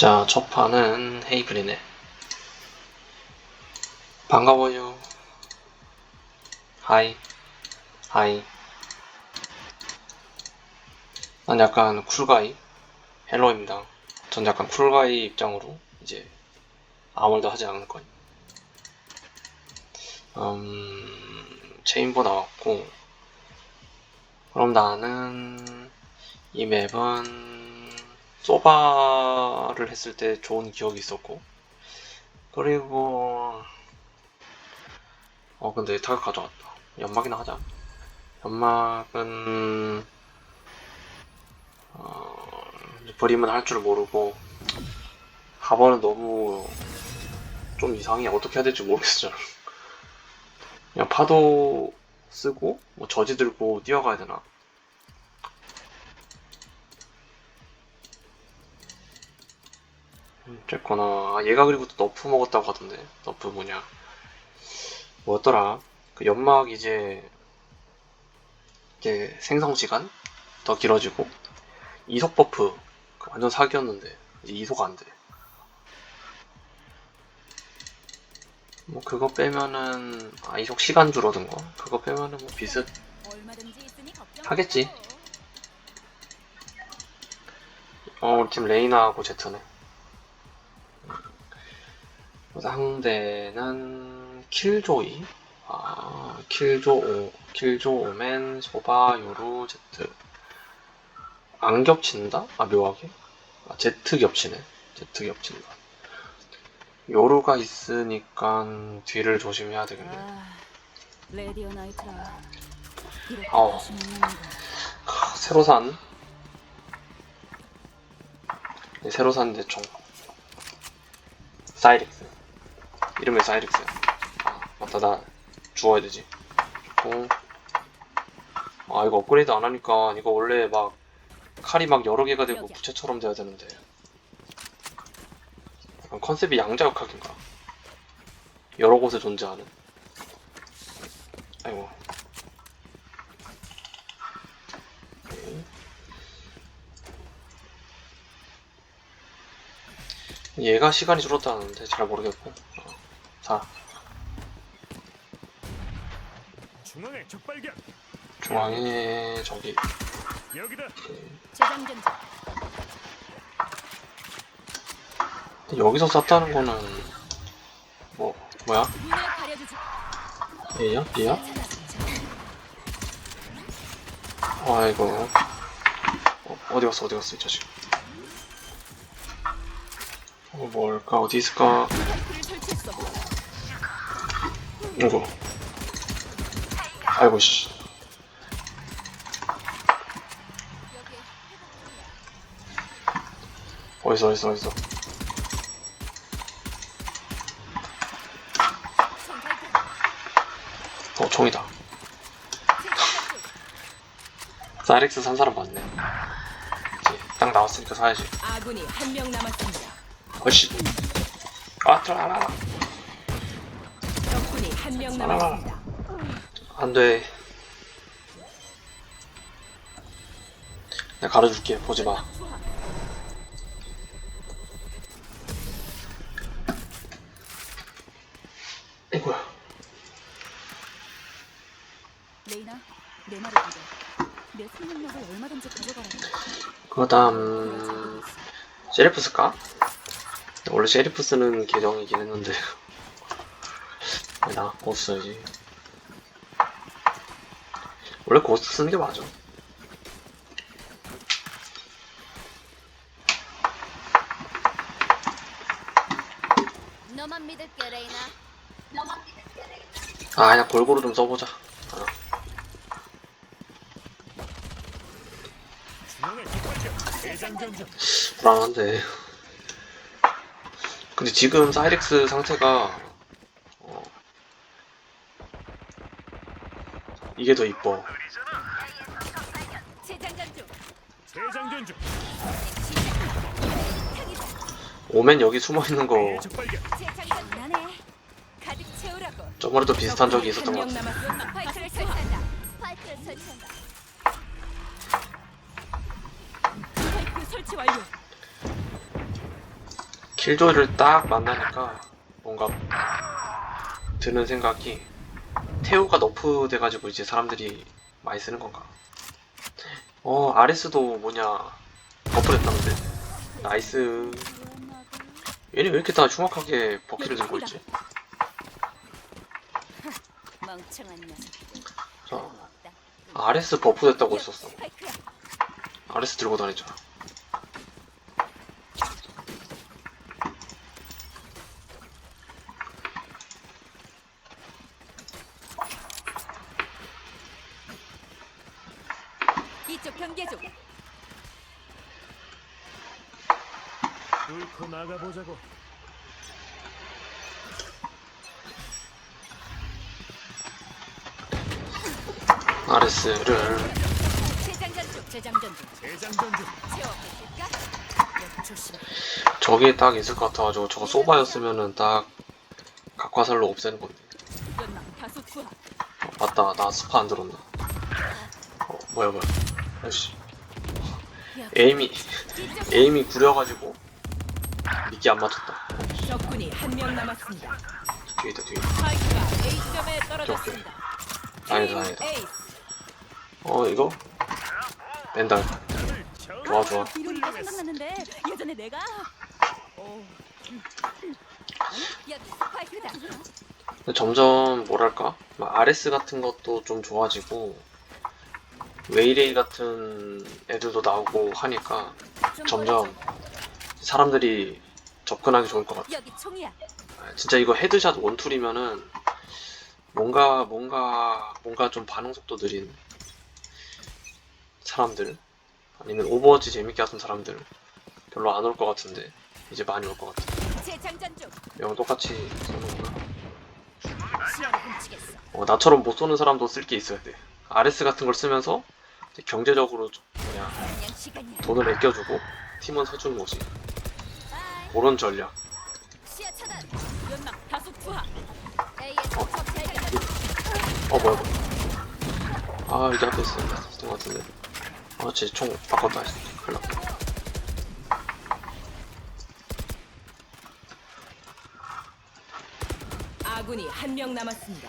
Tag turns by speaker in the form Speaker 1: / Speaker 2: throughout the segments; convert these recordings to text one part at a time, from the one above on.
Speaker 1: 자, 첫 판은 헤이블이네. 반가워요. 하이. 하이. 난 약간 쿨가이. 헬로입니다. 전 약간 쿨가이 입장으로 이제 아무 말도 하지 않을 거예요. 음, 체인보 나왔고, 그럼 나는 이 맵은 소바를 했을 때 좋은 기억이 있었고, 그리고, 어, 근데 타격 가져왔다. 연막이나 하자. 연막은, 어, 버리면 할 줄 모르고, 가버는 너무 좀 이상해. 어떻게 해야 될지 모르겠어. 그냥 파도 쓰고, 뭐 저지 들고 뛰어가야 되나? 어쨌거나. 아, 얘가 그리고 또 너프 먹었다고 하던데. 너프 뭐냐. 뭐였더라. 그 연막 이제 이게 생성 시간 더 길어지고 이속 버프. 그 완전 사기였는데. 이제 이속 안돼. 뭐 그거 빼면은 아 이속 시간 줄어든 거. 그거 빼면은 뭐 비슷 하겠지. 어 우리 팀 레이나하고 제트네 상대는 킬조이, 아, 킬조 오, 킬조 오멘, 소바, 요루, 제트. 안 겹친다? 아, 묘하게? 아, 제트 겹치네. 제트 겹친다. 요루가 있으니까 뒤를 조심해야 되겠네.
Speaker 2: 아,
Speaker 1: 아우. 크, 새로 산. 네, 새로 산 대총. 사이렉스. 이름이 사이렉스야. 아, 맞다, 나 주워야 되지. 좋고. 아, 이거 업그레이드 안 하니까, 이거 원래 막, 칼이 막 여러 개가 되고. 부채처럼 돼야 되는데. 약간 컨셉이 양자역학인가? 여러 곳에 존재하는. 아이고. 얘가 시간이 줄었다는데 잘 모르겠고. 어, 자,
Speaker 3: 중앙에 적발견
Speaker 1: 중앙에 저기
Speaker 3: 여기다
Speaker 2: 재장전자.
Speaker 1: 여기서 쐈다는 거는 뭐 뭐야?
Speaker 2: 눈을 가려주지.
Speaker 1: A야? B야? 아이고 어, 어디 갔어 어디 갔어 이 자식 어, 뭘까 어디 있을까. 이거. 아이고 씨. 어딨어 어딨어 어딨어. 어 총이다. 사이렉스 산 사람 맞네. 이제 딱 나왔으니까 사야지.
Speaker 2: 아군이 한 명 남았습니다.
Speaker 1: 어씨. 아 들어가라
Speaker 2: 한 명 남았습니다.
Speaker 1: 안 돼 내가 가려줄게 보지 마 이거야
Speaker 2: 레이나, 내 말을 믿어. 내 생명력을 얼마든지 가져가라고.
Speaker 1: 그 다음 셰리프 쓸까? 원래 셰리프 쓰는 계정이긴 했는데 아니다. 고스 써야지. 원래 고스 쓰는 게 맞아.
Speaker 2: 너만 믿을게, 레이나.
Speaker 1: 아 그냥 골고루 좀 써보자. 아, 불안한데. 근데 지금 사이렉스 상태가 이게 더 이뻐. 오멘 여기 숨어 있는 거
Speaker 2: 나네. 가득 채우라고.
Speaker 1: 저번에도 비슷한 적이 있었던 것 같아. 킬조이를 딱 만나니까 뭔가 드는 생각이 태우가 너프 돼가지고 이제 사람들이 많이 쓰는 건가? 어 아레스도 뭐냐 버프랬다는데 나이스 얘네 왜 이렇게 다 흉악하게 버키를 들고 있지? 자. 아레스 버프 됐다고 했었어. 아레스 들고 다니잖아
Speaker 2: 경계 중.
Speaker 3: 뚫고 나가보자고.
Speaker 1: 아레스를
Speaker 2: 재장전 중. 재장전 중.
Speaker 3: 대장전 중.
Speaker 2: 채워보실까? 역 조심.
Speaker 1: 저기에 딱 있을 것 같아가지고 저거 소바였으면은 딱 각화살로 없애는 건데. 어, 맞다 나 스파 안 들었나 어 뭐야 뭐야 에임이
Speaker 2: 이쪽
Speaker 1: 에임이 구려가지고 미끼 안 맞췄다
Speaker 4: 적군이 한 명 남았습니다.
Speaker 1: 뒤에 있다 뒤에
Speaker 4: 스파이크가 A점에 떨어졌습니다.
Speaker 1: 다행이다 다행이다
Speaker 4: 에이스.
Speaker 1: 어 이거 벤달 좋아 좋아
Speaker 2: 생각났는데 예전에 내가 어. 여기 스파이크다.
Speaker 1: 근데 점점 뭐랄까 막 아레스 같은 것도 좀 좋아지고 웨이레이 같은 애들도 나오고 하니까
Speaker 2: 좀
Speaker 1: 점점. 사람들이 접근하기 좋을 것 같아
Speaker 2: 여기 총이야.
Speaker 1: 아, 진짜 이거 헤드샷 원툴이면은 뭔가 뭔가 뭔가 좀 반응 속도 느린 사람들 아니면 오버워치 재밌게 하던 사람들 별로 안 올 것 같은데 이제 많이 올 것 같아
Speaker 2: 재장전 중.
Speaker 1: 영 똑같이 쏘는구나.
Speaker 2: 어,
Speaker 1: 나처럼 못 쏘는 사람도 쓸 게 있어야 돼 RS 같은 걸 쓰면서 경제적으로 좀 뭐냐. 돈을 아껴주고 팀원 서주는 거지. 그런 전략
Speaker 2: 발견.
Speaker 1: 어 뭐야 뭐야 아 이게 앞에 있었던 것 같은데 아쟤총 바꿨다 큰일 났다
Speaker 4: 아군이 한 명 남았습니다.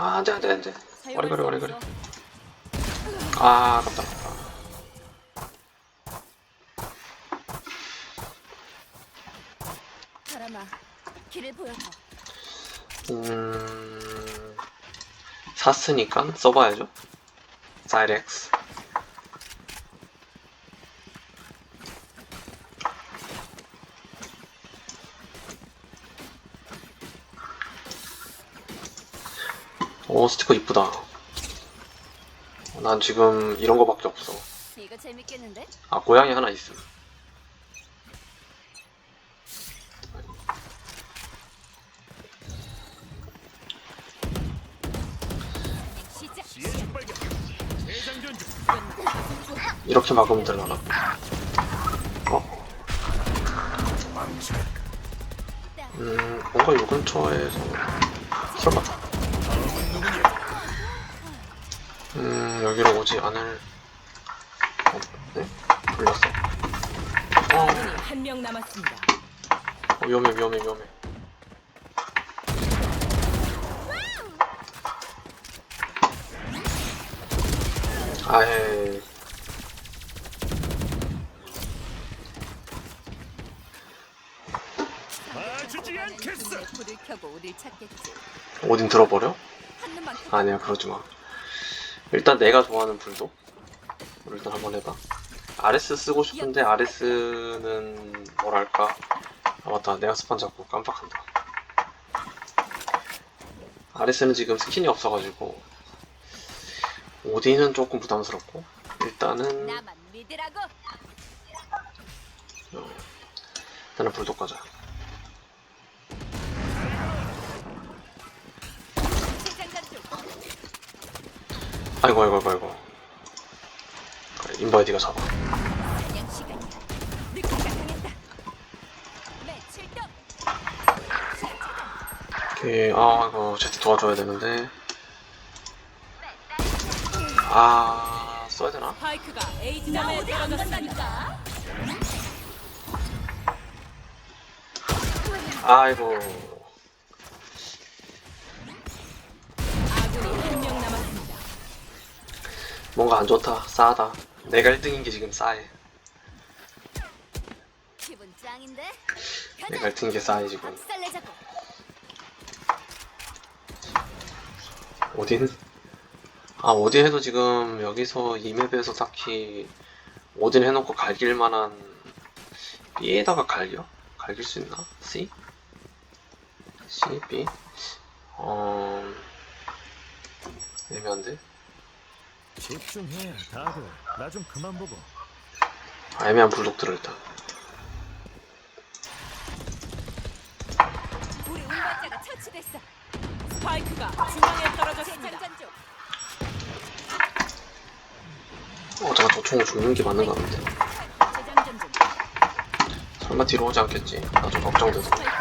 Speaker 1: 아 안 돼 안 돼 안돼
Speaker 2: 사용할
Speaker 1: 와리가리
Speaker 2: 수
Speaker 1: 와리가리.
Speaker 2: 없어.
Speaker 1: 아 아깝다 아깝다.
Speaker 2: 사람아, 길을 보여줘.
Speaker 1: 음 샀으니까 써봐야죠. 사이렉스 오 스티커 이쁘다 어, 난 지금 이런 거밖에 없어
Speaker 2: 이거 재밌겠는데?
Speaker 1: 아 고양이 하나 있음. 이렇게 막으면 되려나 어? 음 뭔가 요 근처에서 설마 음 여기로 오지 않을 어, 네? 불렸어 어,
Speaker 4: 아군이 한 명 남았습니다.
Speaker 1: 어 위험해 위험해 위험해 아예
Speaker 3: 봐주지 않겠어.
Speaker 2: 분명 불을 켜고 우릴 찾겠지.
Speaker 1: 오딘 들어버려? 아니야 그러지 마 일단 내가 좋아하는 불도. 일단 한번 해봐. 아레스 쓰고 싶은데 아레스는 뭐랄까? 아 맞다. 내가 스판 잡고 깜빡한다. 아레스는 지금 스킨이 없어가지고 오딘은 조금 부담스럽고 일단은
Speaker 2: 믿으라고.
Speaker 1: 일단은 불독 가자 아이고 아이고 아이고 아이고 그래 인바이디가 잡아. 오케이 아 이거 제트 도와줘야 되는데 아 써야 되나?
Speaker 4: 스파이크가 A 지점에 떨어졌습니다.
Speaker 1: 아이고
Speaker 4: 아군이 한 명 남았습니다.
Speaker 1: 뭔가 안 좋다 싸하다 내가 1등인 게 지금 싸해
Speaker 2: 기분 짱인데?
Speaker 1: 내가 1등인 게 싸해 지금
Speaker 2: 박살내자고.
Speaker 1: 오딘? 아 오딘 해도 지금 여기서 이 맵에서 딱히 오딘 해놓고 갈길 만한 B에다가 갈겨? 갈길 수 있나? C? C, B? 어... 애매한데?
Speaker 3: 집중해 다들 나 좀 그만 보고
Speaker 1: 아, 애매한 불독들을 일단
Speaker 2: 우리 운반자가 처치됐어.
Speaker 4: 스파이크가 중앙에 떨어졌습니다.
Speaker 2: 재장전 중.
Speaker 1: 어 잠깐 저 총을 죽는 게 맞는 거 같은데
Speaker 2: 재장전 중.
Speaker 1: 설마 뒤로 오지 않겠지? 나 좀 걱정돼서
Speaker 2: 스파이크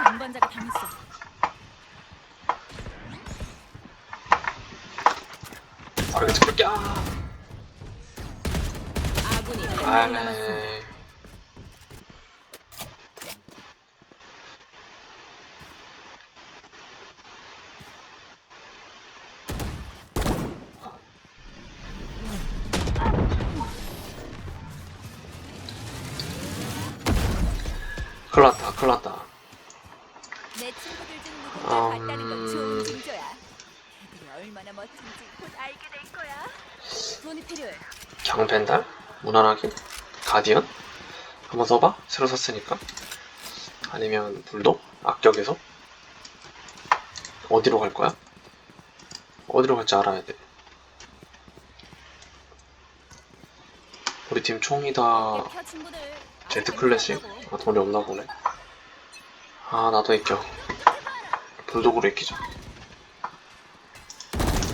Speaker 4: 남았습니다.
Speaker 1: 아네 큰일났다 큰일났다
Speaker 2: 내 친구들 중 누군가
Speaker 1: 음.
Speaker 2: 봤다는 건 좋은 징조야. 애들이 얼마나 멋진지 곧 알게 될 거야. 돈이 필요해.
Speaker 1: 경벤달? 무난하게? 가디언? 한번 써봐? 새로 샀으니까 아니면 불독? 악격에서? 어디로 갈 거야? 어디로 갈지 알아야 돼 우리 팀 총이 다. 제트 클래식? 아 돈이 없나 보네 아 나도 익혀 불독으로 익히자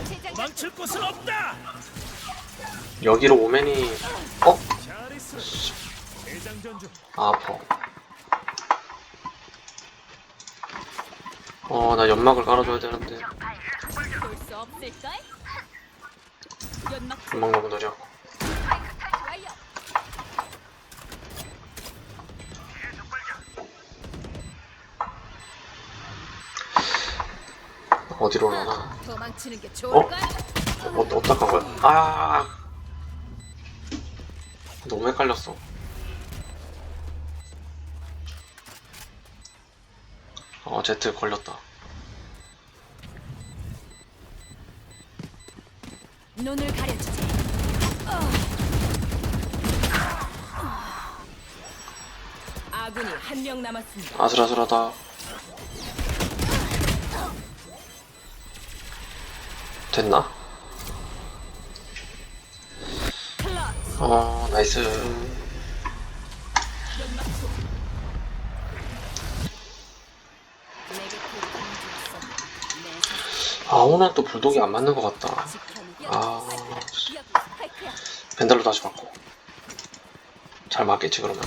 Speaker 2: 재장전
Speaker 3: 망칠 곳은 없다
Speaker 1: 여기로 오면이 어?
Speaker 3: 잘했어 재장전 중
Speaker 1: 아, 아파. 어, 나 연막을 깔아줘야 되는데.
Speaker 2: 연막
Speaker 1: 너무 느려. 어디로
Speaker 2: 게
Speaker 1: 어?
Speaker 2: 좋을까?
Speaker 1: 어, 어떡한 거야? 아! 너무 헷갈렸어. 어, 제트 걸렸다.
Speaker 2: 눈을 가려주지.
Speaker 4: 아군이 한 명 남았습니다.
Speaker 1: 아슬아슬하다. 됐나? 어, 나이스. 아, 오늘 또 불독이 안 맞는 것 같다. 아. 벤달로 다시 바꿔. 잘 맞겠지, 그러면?